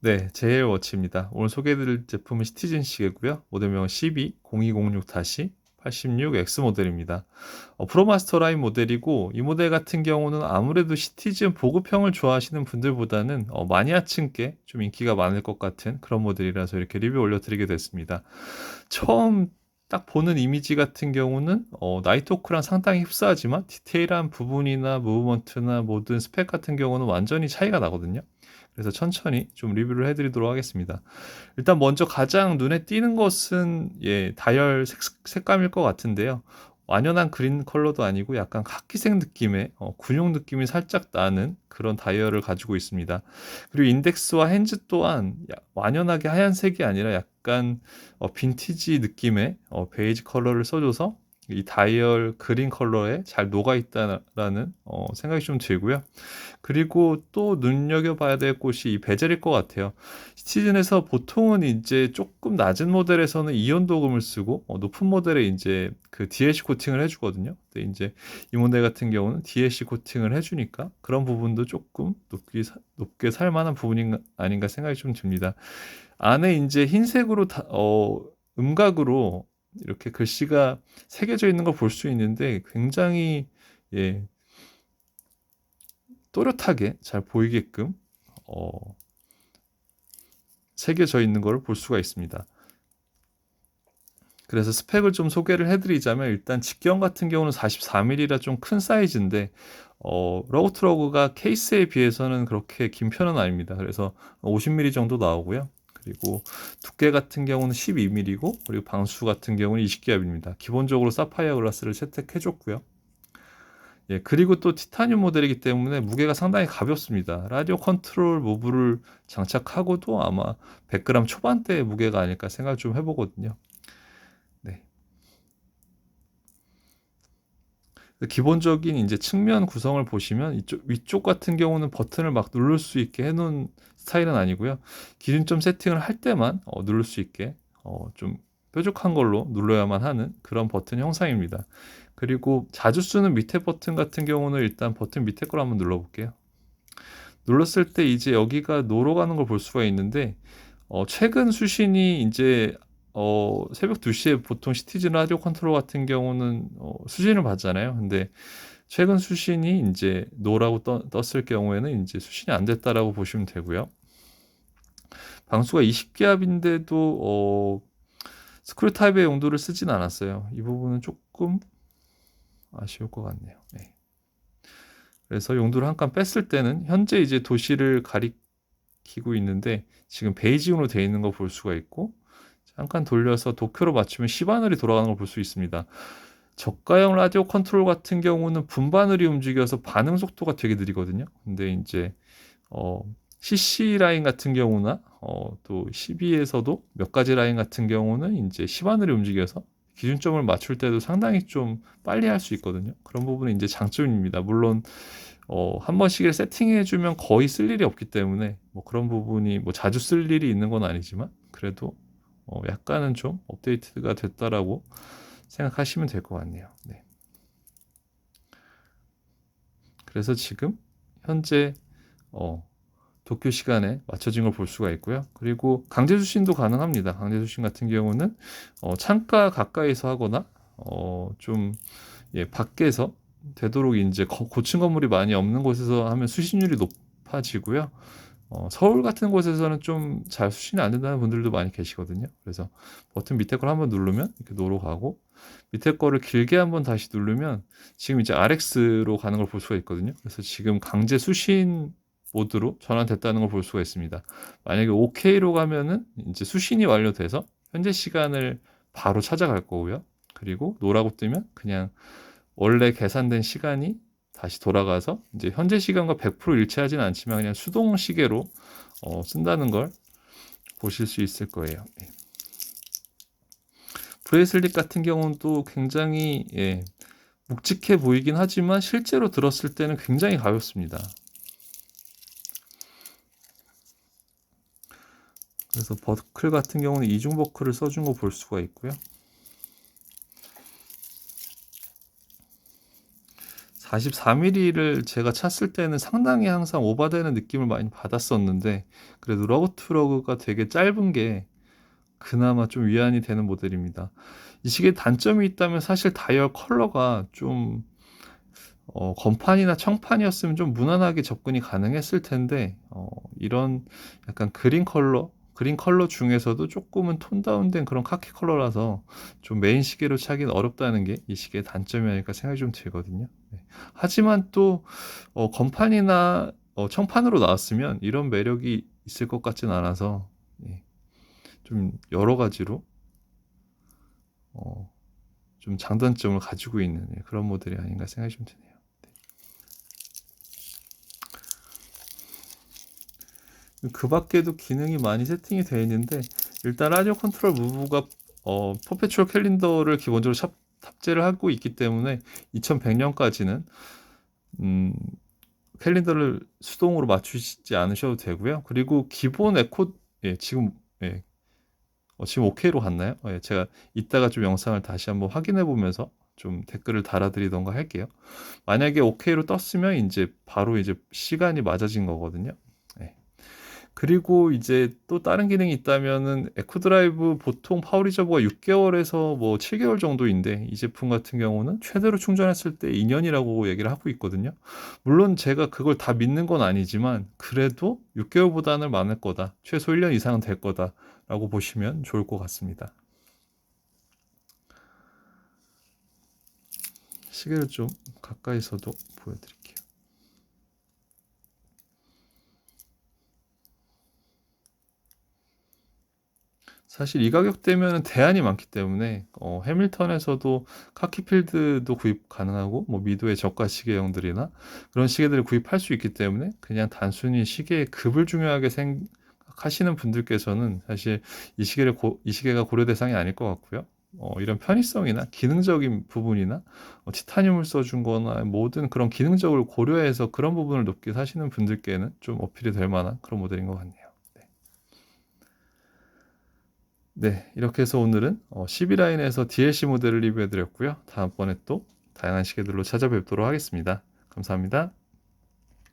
네, JL 워치입니다. 오늘 소개해드릴 제품은 시티즌 시계고요. 모델명은 12-0206-86X 모델입니다. 어, 프로마스터 라인 모델이고 이 모델 같은 경우는 아무래도 시티즌 보급형을 좋아하시는 분들보다는 어, 마니아층께 좀 인기가 많을 것 같은 그런 모델이라서 이렇게 리뷰 올려드리게 됐습니다. 처음 딱 보는 이미지 같은 경우는 어, 나이트호크랑 상당히 흡사하지만 디테일한 부분이나 무브먼트나 모든 스펙 같은 경우는 완전히 차이가 나거든요. 그래서 천천히 좀 리뷰를 해드리도록 하겠습니다. 일단 먼저 가장 눈에 띄는 것은 예, 다이얼 색, 색감일 것 같은데요. 완연한 그린 컬러도 아니고 약간 카키색 느낌의 어, 군용 느낌이 살짝 나는 그런 다이얼을 가지고 있습니다. 그리고 인덱스와 핸즈 또한 완연하게 하얀색이 아니라 약간 어, 빈티지 느낌의 어, 베이지 컬러를 써줘서 이 다이얼 그린 컬러에 잘 녹아 있다라는 어, 생각이 좀 들고요. 그리고 또 눈여겨봐야 될 곳이 이 베젤일 것 같아요. 시티즌에서 보통은 이제 조금 낮은 모델에서는 이온 도금을 쓰고 어, 높은 모델에 이제 그 DLC 코팅을 해주거든요. 근데 이제 이 모델 같은 경우는 DLC 코팅을 해주니까 그런 부분도 조금 높게, 높게 살만한 부분이 아닌가 생각이 좀 듭니다. 안에 이제 흰색으로 다, 어, 음각으로 이렇게 글씨가 새겨져 있는 걸 볼 수 있는데 굉장히 예, 또렷하게 잘 보이게끔 어, 새겨져 있는 걸볼 수가 있습니다. 그래서 스펙을 좀 소개를 해드리자면 일단 직경 같은 경우는 44mm라 좀 큰 사이즈인데 어, 러그 트러그가 케이스에 비해서는 그렇게 긴 편은 아닙니다. 그래서 50mm 정도 나오고요. 그리고 두께 같은 경우는 12mm고 그리고 방수 같은 경우는 20기압입니다. 기본적으로 사파이어 글라스를 채택해 줬고요. 예, 그리고 또 티타늄 모델이기 때문에 무게가 상당히 가볍습니다. 라디오 컨트롤 모브를 장착하고도 아마 100g 초반대의 무게가 아닐까 생각 좀 해보거든요. 기본적인 이제 측면 구성을 보시면 이쪽 위쪽 같은 경우는 버튼을 막 누를 수 있게 해놓은 스타일은 아니고요. 기준점 세팅을 할 때만 어, 누를 수 있게 어, 좀 뾰족한 걸로 눌러야만 하는 그런 버튼 형상입니다. 그리고 자주 쓰는 밑에 버튼 같은 경우는 일단 버튼 밑에 걸 한번 눌러볼게요. 눌렀을 때 이제 여기가 노로 가는 걸 볼 수가 있는데 어, 최근 수신이 이제 어, 새벽 2시에 보통 시티즌 라디오 컨트롤 같은 경우는 어, 수신을 받잖아요. 근데 최근 수신이 이제 노라고 떠, 떴을 경우에는 이제 수신이 안 됐다라고 보시면 되고요. 방수가 20기압인데도 어, 스크류 타입의 용도를 쓰진 않았어요. 이 부분은 조금 아쉬울 것 같네요. 네. 그래서 용도를 한 칸 뺐을 때는 현재 이제 도시를 가리키고 있는데 지금 베이징으로 되어 있는 거 볼 수가 있고 잠깐 돌려서 도쿄로 맞추면 시바늘이 돌아가는 걸 볼 수 있습니다. 저가형 라디오 컨트롤 같은 경우는 분바늘이 움직여서 반응 속도가 되게 느리거든요. 근데 이제 어, CC 라인 같은 경우나 어, 또 12에서도 몇 가지 라인 같은 경우는 이제 시바늘이 움직여서 기준점을 맞출 때도 상당히 좀 빨리 할 수 있거든요. 그런 부분은 이제 장점입니다. 물론 어, 한 번씩을 세팅해 주면 거의 쓸 일이 없기 때문에 뭐 그런 부분이 뭐 자주 쓸 일이 있는 건 아니지만 그래도 어, 약간은 좀 업데이트가 됐다라고 생각하시면 될 것 같네요. 네. 그래서 지금 현재 어, 도쿄 시간에 맞춰진 걸 볼 수가 있고요. 그리고 강제 수신도 가능합니다. 강제 수신 같은 경우는 어, 창가 가까이서 하거나 어, 좀 예, 밖에서 되도록 이제 고층 건물이 많이 없는 곳에서 하면 수신율이 높아지고요. 어, 서울 같은 곳에서는 좀 잘 수신이 안 된다는 분들도 많이 계시거든요. 그래서 버튼 밑에 걸 한번 누르면 이렇게 노로 가고 밑에 거를 길게 한번 다시 누르면 지금 이제 RX로 가는 걸 볼 수가 있거든요. 그래서 지금 강제 수신 모드로 전환됐다는 걸 볼 수가 있습니다. 만약에 OK로 가면은 이제 수신이 완료돼서 현재 시간을 바로 찾아갈 거고요. 그리고 노라고 뜨면 그냥 원래 계산된 시간이 다시 돌아가서 이제 현재 시간과 100% 일치하지는 않지만 그냥 수동 시계로 어, 쓴다는 걸 보실 수 있을 거예요. 예. 브레이슬릿 같은 경우는 또 굉장히 예, 묵직해 보이긴 하지만 실제로 들었을 때는 굉장히 가볍습니다. 그래서 버클 같은 경우는 이중 버클을 써준 거 볼 수가 있고요. 44mm를 제가 찼을 때는 상당히 항상 오버되는 느낌을 많이 받았었는데 그래도 러그 투 러그가 되게 짧은 게 그나마 좀 위안이 되는 모델입니다. 이 시계에 단점이 있다면 사실 다이얼 컬러가 좀 어, 건판이나 청판이었으면 좀 무난하게 접근이 가능했을 텐데 어, 이런 약간 그린 컬러 그린 컬러 중에서도 조금은 톤 다운된 그런 카키 컬러라서 좀 메인 시계로 차기는 어렵다는 게 이 시계의 단점이 아닐까 생각이 좀 들거든요. 네. 하지만 또 어, 건판이나 어, 청판으로 나왔으면 이런 매력이 있을 것 같진 않아서 예. 좀 여러 가지로 어, 좀 장단점을 가지고 있는 예, 그런 모델이 아닌가 생각이 좀 드네요. 그 밖에도 기능이 많이 세팅이 되어 있는데 일단 라디오 컨트롤 무브가 어, 퍼페추얼 캘린더를 기본적으로 탑, 탑재를 하고 있기 때문에 2100년까지는 음, 캘린더를 수동으로 맞추시지 않으셔도 되고요. 그리고 기본 에코 예, 지금 예, 어, 지금 오케이로 갔나요? 어, 예, 제가 이따가 좀 영상을 다시 한번 확인해 보면서 좀 댓글을 달아드리던가 할게요. 만약에 오케이로 떴으면 이제 바로 이제 시간이 맞아진 거거든요. 그리고 이제 또 다른 기능이 있다면은 에코 드라이브 보통 파워 리저버가 6개월에서 뭐 7개월 정도인데 이 제품 같은 경우는 최대로 충전했을 때 2년이라고 얘기를 하고 있거든요. 물론 제가 그걸 다 믿는 건 아니지만 그래도 6개월보다는 많을 거다. 최소 1년 이상은 될 거다라고 보시면 좋을 것 같습니다. 시계를 좀 가까이서도 보여드릴게요. 사실 이 가격대면은 대안이 많기 때문에 어, 해밀턴에서도 카키필드도 구입 가능하고 뭐 미도의 저가 시계형들이나 그런 시계들을 구입할 수 있기 때문에 그냥 단순히 시계의 급을 중요하게 생각하시는 분들께서는 사실 이 시계를 고, 이 시계가 고려 대상이 아닐 것 같고요. 어, 이런 편의성이나 기능적인 부분이나 어, 티타늄을 써준 거나 모든 그런 기능적을 고려해서 그런 부분을 높게 사시는 분들께는 좀 어필이 될 만한 그런 모델인 것 같네요. 네, 이렇게 해서 오늘은 12라인에서 어, DLC 모델을 리뷰해 드렸고요. 다음번에 또 다양한 시계들로 찾아뵙도록 하겠습니다. 감사합니다.